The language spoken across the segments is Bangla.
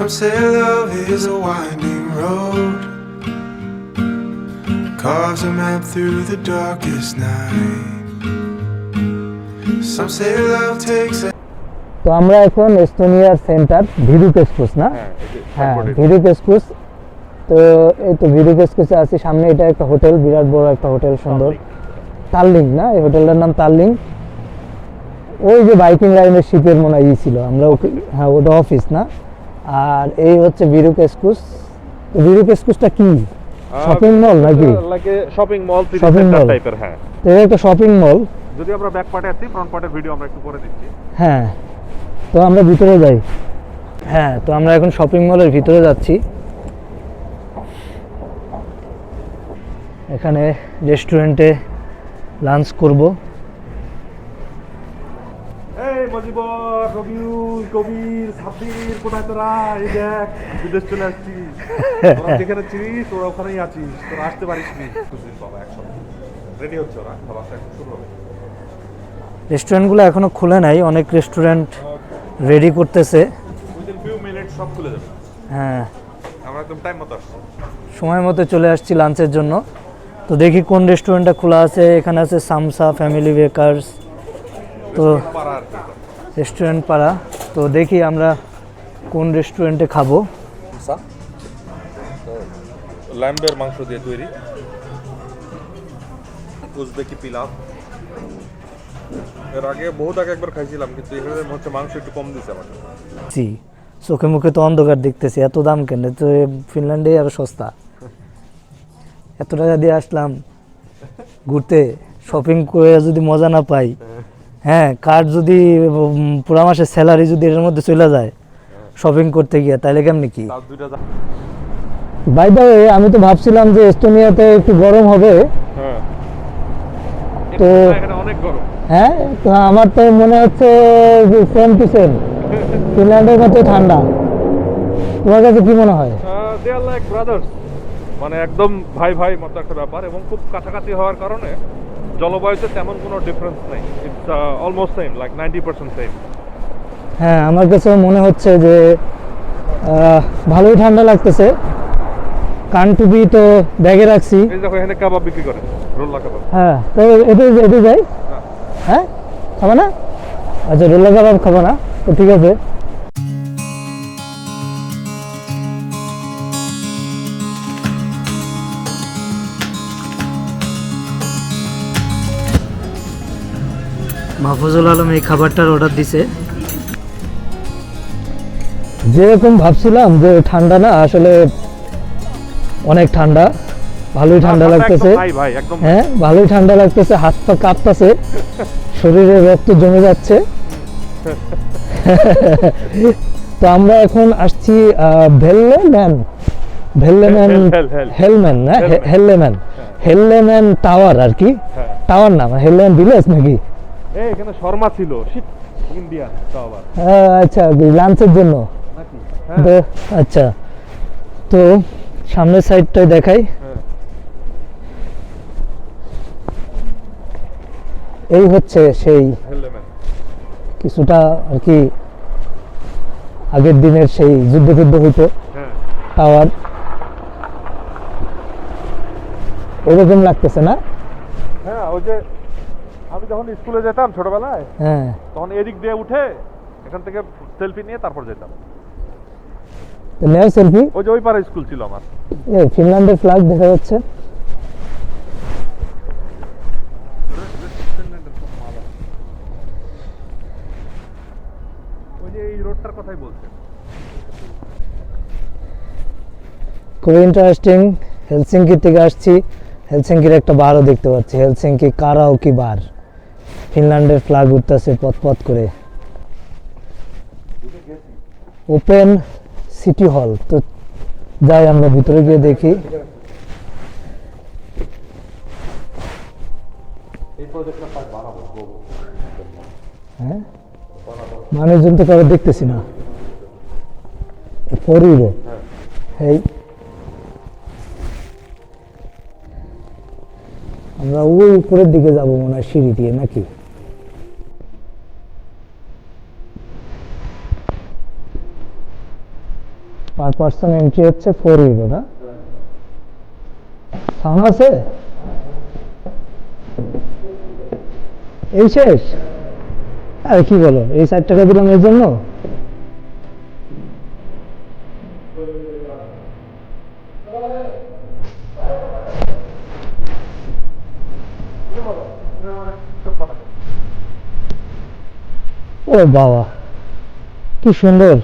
Some say love is a winding road, carves a map through the darkest night. Some say love takes a তো আমরা এখন এস্তোনিয়ার সেন্টার ভিরু পেসকুস না? হ্যাঁ এই যে হ্যাঁ। ভিরু পেসকুস তো এই তো ভিরু পেসকুসে আছি সামনে এটা একটা হোটেল বিরাট বড় একটা হোটেল সুন্দর। তাল্লিং। না? এই হোটেলটার নাম তাল্লিং। ওই যে বাইকিং লাইনের শিপের মনে হয় ই ছিল। আমরা ওকে হ্যাঁ ওটা অফিস না? আর এই হচ্ছে কি? শপিং মল নাকি? city Shopping center mall. type-এর, হ্যাঁ। এটা একটা শপিং মল যদি আমরা ব্যাক পার্টে আছি ফ্রন্ট পার্টের ভিডিও আমরা একটু করে দিচ্ছি। হ্যাঁ। তো আমরা ভিতরে যাই। হ্যাঁ তো আমরা এখন শপিং মলের ভিতরে যাচ্ছি। এখানে রেস্টুরেন্টে লাঞ্চ করব। এই মজিবর রবিউল কবির সাব্বির কোথায় তোরা? এই দেখ বিদেশ চলে আসছিস তোরা যেখানে ছিলিস তোরা ওখানেই আছিস। তোরা আসতে পারিস নি। কিছুদিন বাবা একসাথে রেডি হচ্ছে ওরা? খাবার এখন শুরু হবে। রেস্টুরেন্টগুলো এখনও খুলে নাই অনেক রেস্টুরেন্ট রেডি করতেছে। সব খুলে যাবে। হ্যাঁ। আমরা একদম টাইম মতো আসছি। সময় মতো চলে আসছি লাঞ্চের জন্য। তো দেখি কোন রেস্টুরেন্টটা খোলা আছে। এখানে আছে সামসা ফ্যামিলি বেকার্স তো রেস্টুরেন্ট পাড়া তো দেখি আমরা কোন রেস্টুরেন্টে খাব। ল্যাম্বের মাংস দিয়ে তৈরি। উজবেকি পিলাও। এর আগে বহুত আগে একবার খাইছিলাম কিন্তু এখানে হচ্ছে মাংস একটু কম দিছে আমাকে। জি চোখে মুখে তো অন্ধকার দেখতেছি এত দাম কেন? তো ফিনল্যান্ডে আরও সস্তা। এত টাকা দিয়ে আসলাম ঘুরতে শপিং করে যদি মজা না পাই। হ্যাঁ কার যদি পুরা মাসের স্যালারি যদি এর মধ্যে চলে যায় শপিং করতে গিয়ে তাহলে কেমনি কি? বাই দ্য আমি তো ভাবছিলাম যে এস্তোনিয়াতে একটু গরম হবে। হ্যাঁ। তো এখানে অনেক গরম। হ্যাঁ তো আমার তো মনে হচ্ছে সেম টু সেম ফিনল্যান্ডের মতো ঠান্ডা। তোমার কাছে কি মনে হয়? দে আর লাইক ব্রাদার্স মানে একদম ভাই ভাই মতো একটা ব্যাপার এবং খুব কাছাকাছি হওয়ার কারণে জলবায়ুতে তেমন কোনো ডিফারেন্স নেই। It's almost same like ninety percent same হ্যাঁ আমার কাছেও মনে হচ্ছে যে ভালোই ঠান্ডা লাগতেছে। কান টুপি তো ব্যাগে রাখছি। এই দেখো এখানে কাবাব বিক্রি করে রোল্লা কাবাব। হ্যাঁ তো এতে এতে যাই। হ্যাঁ খাব না? আচ্ছা রোল্লা কাবাব খাব না। তো ঠিক আছে। মাহফুজুল আলম এই খাবারটার অর্ডার দিছে। যেরকম ভাবছিলাম যে ঠান্ডা না আসলে অনেক ঠান্ডা ভালোই ঠান্ডা লাগতেছে। ভাই ভাই একদম। হ্যাঁ ভালোই ঠান্ডা লাগতেছে হাত পা কাঁপতেছে শরীরে রক্ত জমে যাচ্ছে। তো আমরা এখন আসছি ভেল্লেম্যান ভেল্লেম্যান হেল- হেল- হেল। হেলম্যান না হেললেম্যান হেল্লেম্যান হেল্লেম্যান টাওয়ার আর কি। হ্যাঁ। টাওয়ার না হেলম্যান ভিলেজ নাকি? এই এখানে শর্মা ছিল। শীত ইন্ডিয়া তাও আবার। আহ, আচ্ছা লাঞ্চের জন্য? আচ্ছা। তো সামনের সাইডটাই দেখাই। হ্যাঁ। এই হচ্ছে সেই কিছুটা আর কি আগের দিনের সেই যুদ্ধ যুদ্ধ হইতো। হ্যাঁ। টাওয়ার। এরকম লাগতেছে না? হ্যাঁ ওই যে আমি যখন স্কুলে যেতাম ছোটবেলায় হ্যাঁ। তখন এদিক দিয়ে উঠে এখান থেকে সেলফি নিয়ে তারপর যেতাম। নেও সেলফি ওই যে ওই পারে স্কুল ছিল আমার। এ ফিনল্যান্ডের ফ্ল্যাগ দেখা যাচ্ছে। ওই যে এই রোডটার কথাই বলছে। খুবই ইন্টারেস্টিং হেলসিঙ্কি থেকে আসছি। হেলসিঙ্কির একটা বারও দেখতে পাচ্ছি। হেলসিঙ্কি কারাওকি বার ফিনল্যান্ডের ফ্ল্যাগ উঠতেছে পথ করে। ওপেন সিটি হল তো যাই, আমরা ভিতরে গিয়ে দেখি। হ্যাঁ? মানুষজন তো কারও দেখতেছি না। ফোর এই আমরা ওই উপরের দিকে যাব মনে হয় সিঁড়ি দিয়ে, নাকি? পার পার্সন এন্ট্রি হচ্ছে ফোর ইউরো না? সাউন্ড আছে? এই শেষ? কি বলো, এই ষাট টাকা দিলাম এর জন্য? ও বাবা, কি সুন্দর।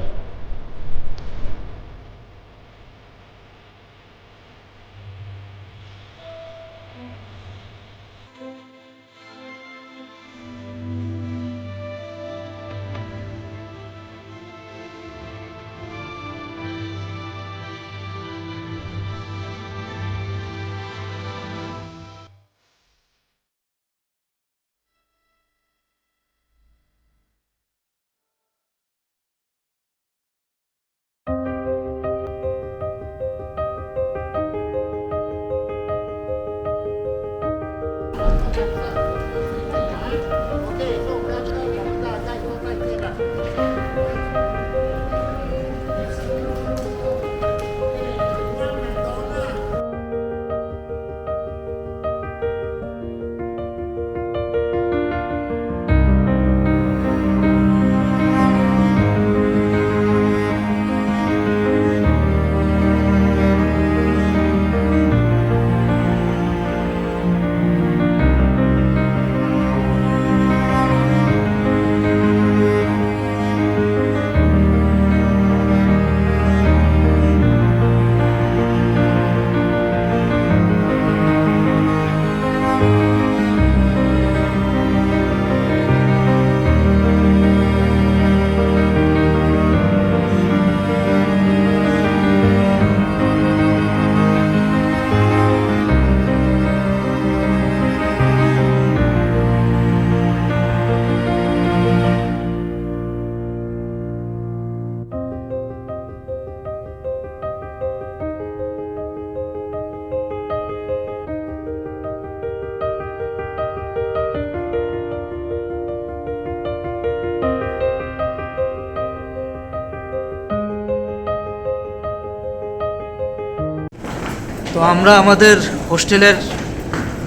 তো আমরা আমাদের হোস্টেলের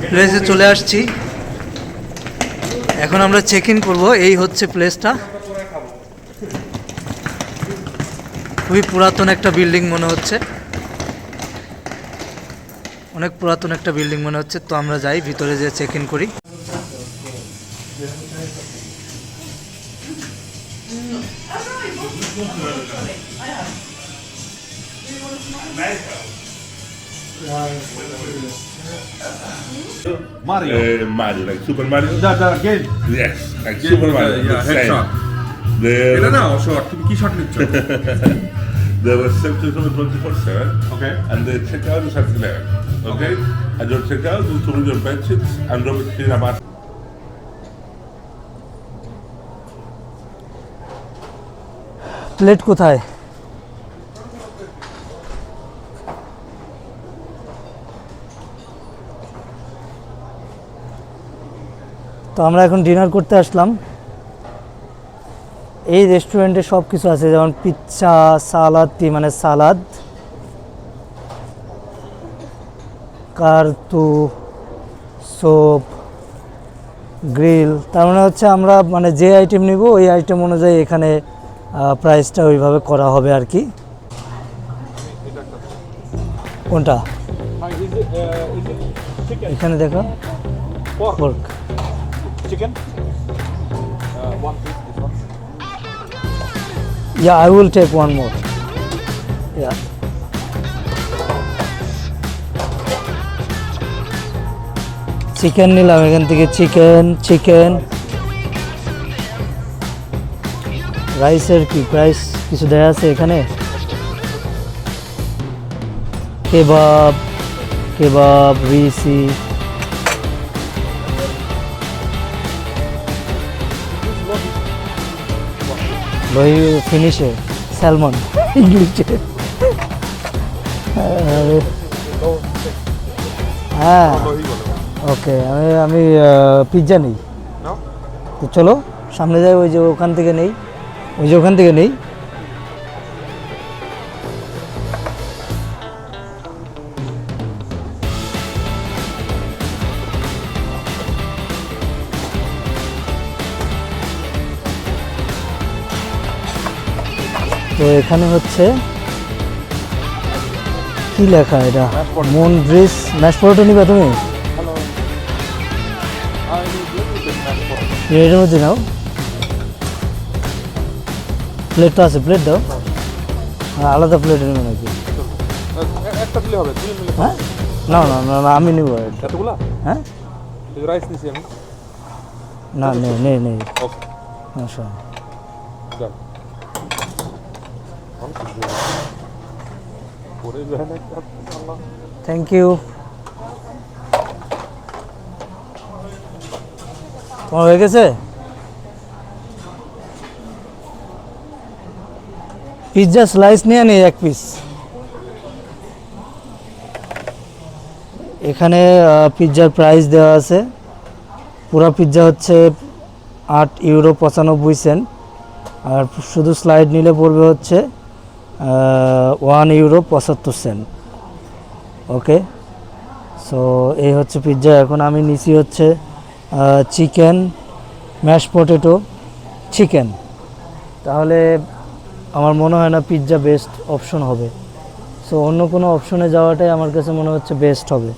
প্লেসে চলে আসছি। এখন আমরা চেক ইন করব, এই হচ্ছে প্লেসটা। খুবই পুরাতন একটা বিল্ডিং মনে হচ্ছে। অনেক পুরাতন একটা বিল্ডিং মনে হচ্ছে, তো আমরা যাই, ভিতরে যে চেক ইন করি। Mario. Uh, Mario, like Super Mario. The, the game. Yes, like Game, Super Mario. uh, yeah, the headshot. The, এটা না শর্ট তুমি কি শট নিচ্ছ the reception is open 24 7 Okay. and the checkout is at 11. Okay? okay. And your checkout is to your bed sheets and drop it here about plate কোথায় তো আমরা এখন ডিনার করতে আসলাম। এই রেস্টুরেন্টে সব কিছু আছে যেমন পিৎজা সালাদ মানে সালাদ কার্তু সোপ গ্রিল তার মানে হচ্ছে আমরা মানে যে আইটেম নিব ওই আইটেম অনুযায়ী এখানে প্রাইসটা ওইভাবে করা হবে আর কি। কোনটা? এখানে দেখো। Pork chicken one piece this one Yeah, I will take one more. Yeah. Chicken নিলাম এখান থেকে চিকেন চিকেন রাইসের কি প্রাইস কিছু দেয়া আছে এখানে? কেবাব কেবাব রিসি লোহি ফিনিশে স্যালমন ইংলিশে হ্যাঁ। ওকে আমি আমি পিৎজা নেই। তো চলো সামনে যাই ওই যে ওখান থেকে নেই। ওই যে ওখান থেকে নেই। তো এখানে হচ্ছে কি লেখা এটা? মন ব্রিজ ম্যাশ পরোটা নিবা তুমি? এর মধ্যে নাও। প্লেট তো আছে প্লেট দাও। আলাদা প্লেট নেবে নাকি? একটা দিলে হবে হ্যাঁ? না না না না আমি নিব হ্যাঁ? রাইস নিছি আমি। না নেই নেই নেই আচ্ছা যান পরে যায় না আল্লাহ থ্যাংক ইউ তোমার হয়ে গেছে? পিৎজা স্লাইস নিয়ে নি এক পিস এখানে পিৎজার প্রাইস দেওয়া আছে। পুরো পিৎজা হচ্ছে আট ইউরো পঁচানব্বই সেন্ট আর শুধু স্লাইড নিলে পড়বে হচ্ছে ওয়ান ইউরো পঁচাত্তর সেন্ট ওকে সো এই হচ্ছে পিৎজা এখন আমি নিছি হচ্ছে চিকেন ম্যাশ পটেটো চিকেন তাহলে আমার মনে হয় না পিৎজা বেস্ট অপশন হবে। সো অন্য কোনো অপশনে যাওয়াটাই আমার কাছে মনে হচ্ছে বেস্ট হবে।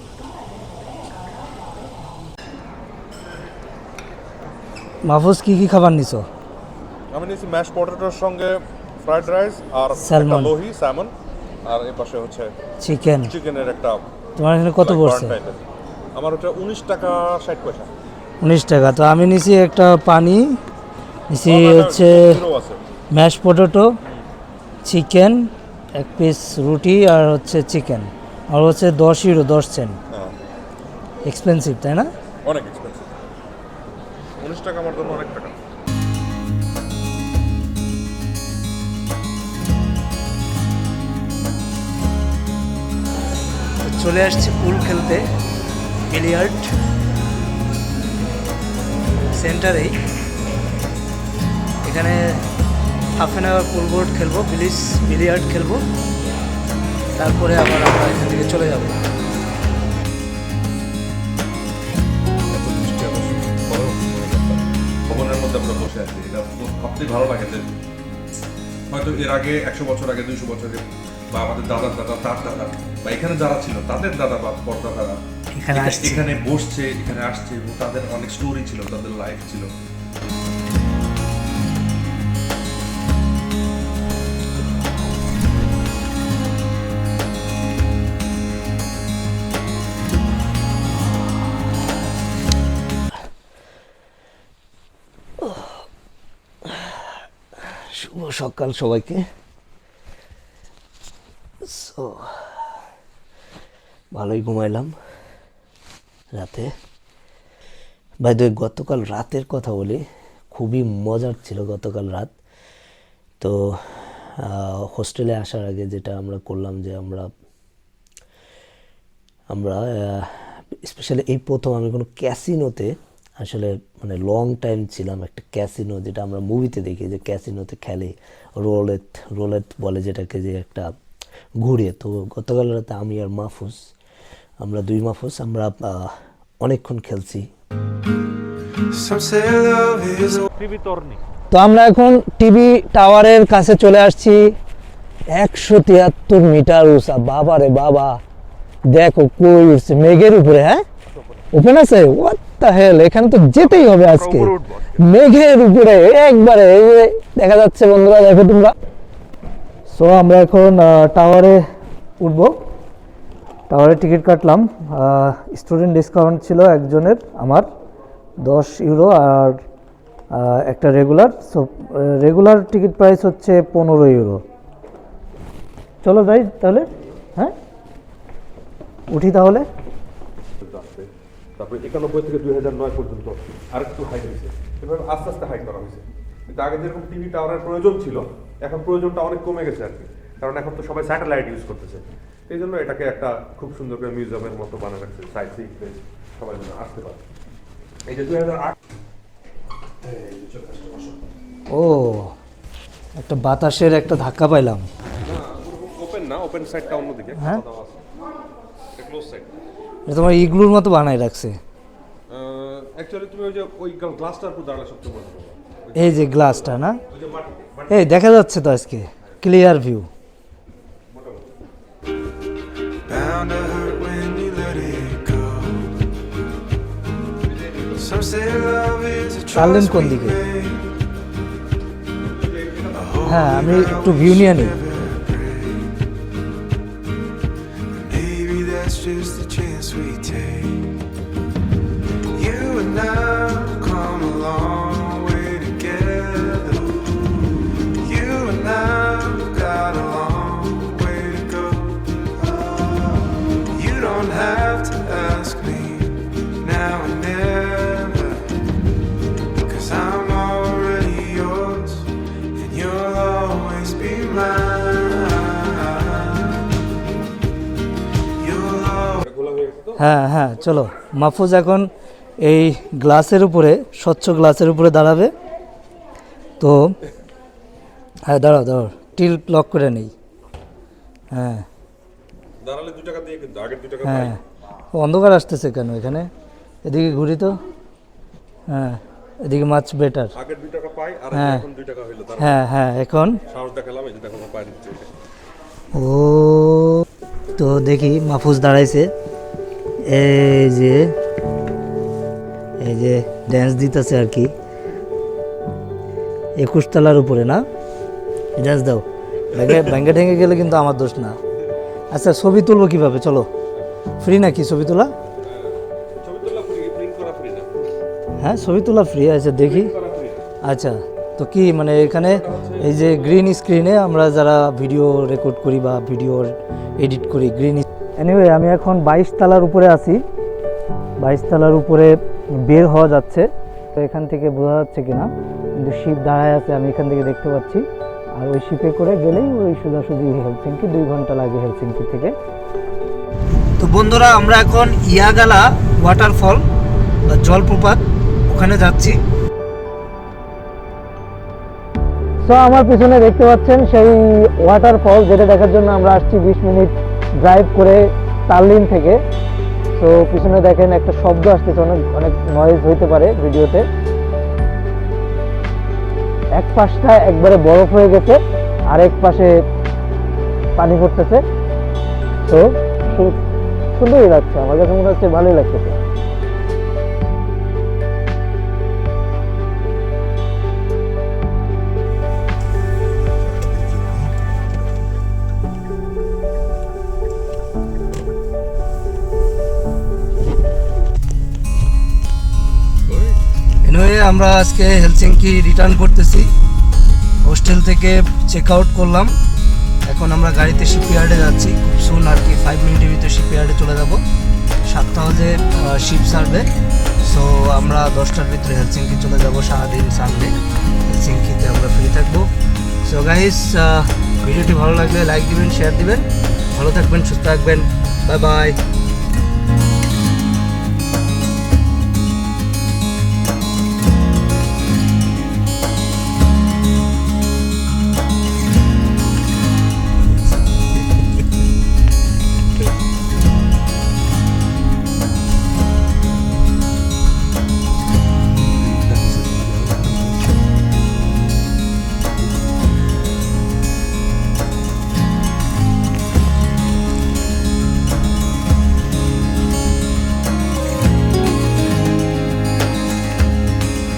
মাহফুজ, কি কি খাবার নিছো? আমি নিয়েছি ম্যাশ পটেটোর সঙ্গে ফ্রাইড রাইস আর. একটা লোহি স্যামন আর এ পাশে হচ্ছে চিকেন চিকেনের একটা তোমার এখানে কত পড়ছে? আমার ওটা উনিশ টাকা ষাট পয়সা। উনিশ টাকা। তো আমি নিছি একটা পানি নিছি হচ্ছে ম্যাশ পটেটো চিকেন এক পিস রুটি আর হচ্ছে চিকেন। আর হচ্ছে দশ ইউরো দশ সেন্ট। হ্যাঁ, এক্সপেন্সিভ তাই না? অনেক এক্সপেন্সিভ উনিশ টাকা আমার জন্য অনেক টাকা। চলে আসছি পুল খেলতে, বিলিয়ার্ড সেন্টারেই। এখানে half an hour pool board খেলব, বিলিস, বিলিয়ার্ড খেলব। তারপরে আবার আমরা এখান থেকে চলে যাব। ভবনের মধ্যে বসে ভালো লাগে হয়তো এর আগে একশো বছর আগে, দুইশো বছর আগে বা আমাদের দাদার দাদা তার দাদা বা এখানে যারা ছিল তাদের দাদা বা পরদাদারা এখানে আসছে। এখানে বসছে এখানে আসছে এবং তাদের অনেক স্টোরি ছিল তাদের লাইফ ছিল শুভ সকাল সবাইকে সো ভালোই ঘুমাইলাম রাতে। ভাই তো গতকাল রাতের কথা বলি, খুবই মজার ছিল গতকাল রাত। তো হোস্টেলে আসার আগে যেটা আমরা করলাম যে আমরা আমরা স্পেশালি এই প্রথম আমি কোনো ক্যাসিনোতে আসলে মানে লং টাইম ছিলাম, একটা ক্যাসিনো যেটা আমরা মুভিতে দেখি যে ক্যাসিনোতে খেলে রোলেথ রোলেথ বলে যেটাকে যে একটা ঘুরে। তো গতকাল রাতে আমি আর মাহফুজ আমরা দুই মাহফুজ আমরা অনেকক্ষণ খেলছি। তো আমরা এখন টিভি টাওয়ারের কাছে চলে আসছি। একশো তিয়াত্তর মিটার উঁচা। বাবা রে বাবা। দেখো কই উঠছে মেঘের উপরে হ্যাঁ? ওপেন আছে? হোয়াট দ্য হেল এখানে তো যেতেই হবে আজকে। মেঘের উপরে একবারে দেখা যাচ্ছে বন্ধুরা দেখো তোমরা। সো আমরা এখন টাওয়ারে উঠবো। টাওয়ারে টিকিট কাটলাম। স্টুডেন্ট ডিসকাউন্ট ছিল একজনের, আমার, দশ ইউরো আর একটা regular so regular ticket price হচ্ছে পনেরো ইউরো চলো যাই তাহলে হ্যাঁ? উঠি তাহলে। তারপরে একানব্বই থেকে দুই হাজার নয় পর্যন্ত আরেকটু হাই হয়েছে। এভাবে আস্তে আস্তে হাই করা হয়েছে। কিন্তু আগে যেরকম টিভি টাওয়ারের প্রয়োজন ছিল এখন প্রয়োজনটা অনেক কমে গেছে আর কি। কারণ এখন তো সবাই স্যাটেলাইট ইউজ করতেছে। এই জন্য এটাকে একটা খুব সুন্দর করে মিউজিয়ামের মতো বানিয়ে রাখছে সাইড সিক প্লেস সবাই যেন আসতে পারে। এই যে দুই হাজার আট ও একটা বাতাসের একটা ধাক্কা পাইলাম। ওপেন না ওপেন সাইডটা অন্যদিকে। হ্যাঁ? ক্লোজ সাইড এটা তোমার ইগলুর মতো বানাই রাখছে। অ্যাকচুয়ালি তুমি ওই যে ওই গ্লাসটার উপর দাঁড়ালে সবচেয়ে পাবে। এই যে গ্লাসটা না এই দেখা যাচ্ছে তো আজকে ক্লিয়ার ভিউ a choice কোন দিকে? হ্যাঁ আমি একটু ভিউ নিয়ে নিই just the chance we take. You and I হ্যাঁ হ্যাঁ চলো। মাহফুজ এখন এই গ্লাসের উপরে স্বচ্ছ গ্লাসের উপরে দাঁড়াবে। তো হ্যাঁ দাঁড়াও দাঁড়াও টিল লক করে নেই। হ্যাঁ। দাঁড়ালে টাকা দিয়ে কিন্তু আগের টাকা হ্যাঁ। অন্ধকার আসতেছে কেন এখানে? এদিকে ঘুরি তো। হ্যাঁ এদিকে মাছ বেটার আগের দু টাকা পাই আর হ্যাঁ। এখন টাকা হ্যাঁ হ্যাঁ এখন। সাহস দেখালাম এই দেখো পাই ও তো দেখি মাহফুজ দাঁড়াইছে। এই যে এই যে ড্যান্স দিতেছে আর কি। একুশ তলার উপরে না? ড্যান্স দাও। ব্যাঙ্গে ব্যাঙ্গে ঠেঙে গেলে কিন্তু আমার দোষ না। আচ্ছা ছবি তুলবো কীভাবে? চলো। ফ্রি নাকি ছবি তোলা? হ্যাঁ ছবি তোলা ফ্রি আছে দেখি। আচ্ছা তো কি মানে এখানে এই যে গ্রিন স্ক্রিনে আমরা যারা ভিডিও রেকর্ড করি বা ভিডিও এডিট করি গ্রিন এনিওয়ে আমি এখন বাইশ তালার উপরে আছি। বাইশ তালার উপরে বের হওয়া যাচ্ছে। তো এখান থেকে বোঝা যাচ্ছে কিনা, কিন্তু শিপ দাঁড়ায় আছে, আমি এখান থেকে দেখতে পাচ্ছি। আর ওই শিপে করে গেলেই ওই সোজাসুজি হেলসিঙ্কি, দুই ঘণ্টা লাগে হেলসিঙ্কি থেকে। তো বন্ধুরা, আমরা এখন ইয়াগালা ওয়াটারফল বা জলপ্রপাত, ওখানে যাচ্ছি। তো আমার পিছনে দেখতে পাচ্ছেন সেই ওয়াটারফল যেটা দেখার জন্য আমরা আসছি বিশ মিনিট ড্রাইভ করে তার্লিন থেকে। তো পিছনে দেখেন একটা শব্দ আসতেছে, অনেক অনেক নয়েজ হইতে পারে ভিডিওতে। এক পাশটা একবারে বরফ হয়ে গেছে আর এক পাশে পানি পড়তেছে। তো সুন্দরই লাগছে। আমার কাছে মনে হচ্ছে ভালোই লাগতেছে। আমরা আজকে হেলসিঙ্কি রিটার্ন করতেছি। হোস্টেল থেকে চেক আউট করলাম। এখন আমরা গাড়িতে শিপইয়ার্ডে যাচ্ছি। খুব সুন আর কি ফাইভ মিনিটের ভিতরে শিপইয়ার্ডে চলে যাব। সাতটা বাজে শিপ সার্ভে সো আমরা দশটার ভিতরে হেলসিঙ্কি চলে যাব সারাদিন সানডে। হেলসিঙ্কিতে আমরা ফ্রি থাকব। সো গাইস ভিডিওটি ভালো লাগলে লাইক দিবেন শেয়ার দিবেন। ভালো থাকবেন, সুস্থ থাকবেন। Bye bye